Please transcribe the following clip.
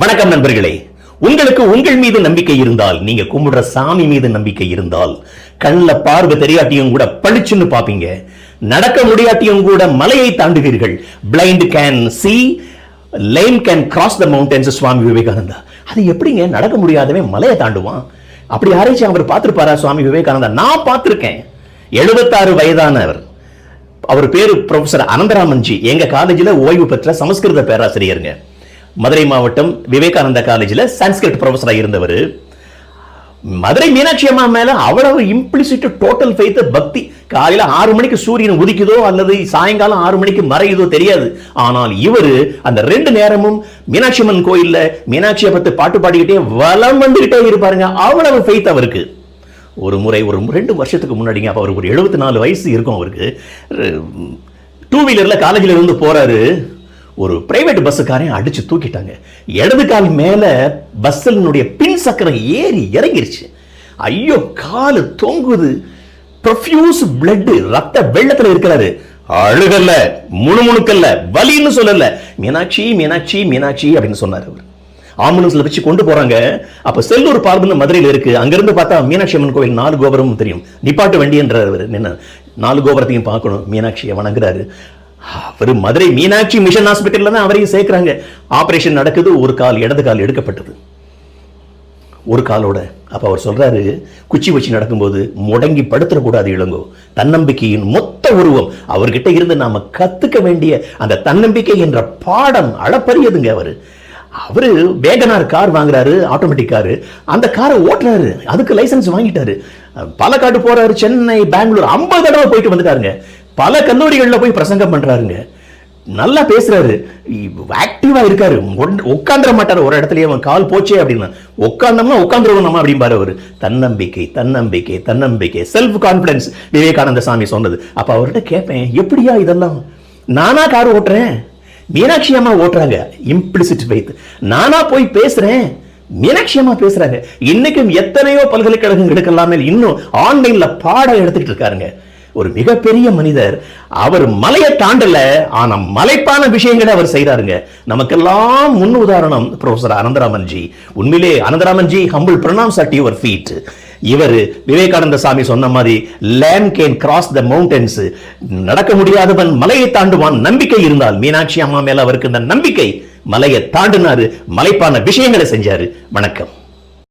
வணக்கம் நண்பர்களே. உங்களுக்கு உங்கள் மீது நம்பிக்கை இருந்தால் நீங்க கும்பிடுற சாமி மீது நம்பிக்கை இருந்தால் கண்ணில் பார்வை தெரியாட்டியும் கூட பளிச்சுன்னு பாப்பீங்க. நடக்க முடியாட்டியும் கூட மலையை தாண்டுவீர்கள் blind can see lame can cross the mountains Swami Vivekananda. அது எப்படிங்க? நடக்க முடியாதவன் மலையை தாண்டுவான். அப்படி யாரையும் அவர் பார்த்துருப்பாரா சுவாமி விவேகானந்தா? நான் பார்த்திருக்கேன். எழுபத்தாறு வயதானவர். அவர் பேரு ப்ரொஃபசர் அனந்தராமன்ஜி. எங்க காலேஜில் ஓய்வு பெற்ற சமஸ்கிருத பேராசிரியருங்க. மதுரை மாவட்டம் விவேகானந்தா காலேஜில் சான்ஸ்கிரிட் ப்ரொஃபஸராக இருந்தவர். மதுரை மீனாட்சி அம்மா மேல அவ்வளவு இம்ப்ளிசிட் டோட்டல் ஃபெய்த் பக்தி. காலையில ஆறு மணிக்கு சூரியன் உதிக்குதோ அல்லது சாயங்காலம் ஆறு மணிக்கு மறையுதோ தெரியாது. ஆனால் இவர் அந்த ரெண்டு நேரமும் மீனாட்சி அம்மன் கோயில்ல மீனாட்சியை பத்தி பாட்டு பாடிக்கிட்டே வலம் வந்துகிட்டே இருப்பாருங்க. அவ்வளவு ஃபெய்த் அவருக்கு. ஒரு முறை ஒரு ரெண்டு வருஷத்துக்கு முன்னாடிங்க அப்போ அவருக்கு ஒரு எழுபத்தி நாலு வயசு இருக்கும் அவருக்கு. டூ வீலர்ல காலேஜில் இருந்து போறாரு. ஒரு பிரைவேட் பஸ்ஸுக்காரன் அடிச்சு தூக்கிட்டாங்க. இடது கால் மேல பஸ்ஸினுடைய பின் சக்கரம் ஏறி இறங்கிருச்சு. ஐயோ காலு தொங்குது. ப்ரொஃப்யூஸ் பிளட் ரத்த வெள்ளத்துல இருக்கிறாரு. அழுகல்ல முணுமுணுக்கல்ல வலின்னு சொல்லல மீனாட்சி மீனாட்சி மீனாட்சி அப்படின்னு சொன்னார் அவர். ஆம்புலன்ஸ்ல வச்சு கொண்டு போறாங்க. அப்ப செல்லூர் பார்பன் மதுரையில இருக்கு. அங்கிருந்து பார்த்தா மீனாட்சி அம்மன் கோவில் நாலு கோபுரமும் தெரியும். நிப்பாட்டு வண்டின்றார் அவர். நின்று நாலு கோபுரத்தையும் பார்க்கணும். மீனாட்சியை வணங்குறாரு அவர் மதுரை மீனாட்சி மிஷன் ஹாஸ்பிட்டலில் தான் அவரையும் சேர்க்குறாங்க. ஆபரேஷன் நடக்குது ஒரு கால் இடது கால் எடுக்கப்பட்டது. ஒரு காலோட அப்ப அவர் சொல்றாரு குச்சி வச்சு நடக்கும்போது முடங்கி படுத்துடக்கூடாது இளங்கோ. தன்னம்பிக்கையின் மொத்த உருவம். அவர்கிட்ட இருந்து நாம கத்துக்க வேண்டிய அந்த தன்னம்பிக்கை என்ற பாடம் அளப்பரியதுங்க அவரு. அவரு வேகனார் கார் வாங்குறாரு ஆட்டோமேட்டிக் காரு. அந்த காரை ஓட்டுறாரு. அதுக்கு லைசன்ஸ் வாங்கிட்டாரு. பாலக்காடு போறாரு சென்னை பெங்களூர். ஐம்பது தடவை போயிட்டு வந்துட்டாருங்க. பல கல்லூரிகள்ல போய் பிரசங்கம் பண்றாருங்க. நல்லா பேசுறாரு. ஆக்டிவா இருக்காரு. உட்காந்துட மாட்டாரு. ஒரு இடத்துலயே அவன் கால் போச்சே அப்படின்னா. உட்காந்தோம்னா உட்காந்துருவோம் அப்படிம்பாரு அவர். தன்னம்பிக்கை தன்னம்பிக்கை தன்னம்பிக்கை செல்ஃப் கான்பிடன்ஸ் விவேகானந்த சாமி சொன்னது. அப்ப அவர்கிட்ட கேட்பேன் எப்படியா இதெல்லாம்? நானா கார் ஓட்டுறேன். மீனாட்சி அம்மா ஓட்டுறாங்க. இம்ப்ளிசிட் வைத்து நானா போய் பேசுறேன். மீனாட்சி அம்மா பேசுறாங்க. இன்னைக்கும் எத்தனையோ பல்கலைக்கழகங்களுக்கு எல்லாமே இன்னும் ஆன்லைன்ல பாடம் எடுத்துட்டு இருக்காருங்க. ஒரு மிகப்பெரிய மனிதர் அவர் மலையை தாண்டல ஆனா மலைப்பான விஷயங்களை அவர் செய்யறாருங்க நமக்கெல்லாம் முன் உதாரணம் ப்ரொஃபசர் அனந்தராமன்ஜி உண்மையிலே Anantharamanji humble pranams at your feet இவர் விவேகானந்த சாமி சொன்ன மாதிரி lame can cross the mountains நடக்க முடியாதவன் மலையை தாண்டுவான் நம்பிக்கை இருந்தால் மீனாட்சி அம்மா மேல அவருக்கு இந்த நம்பிக்கை. மலையை தாண்டினாரு மலைப்பான விஷயங்களை செஞ்சாரு. வணக்கம்.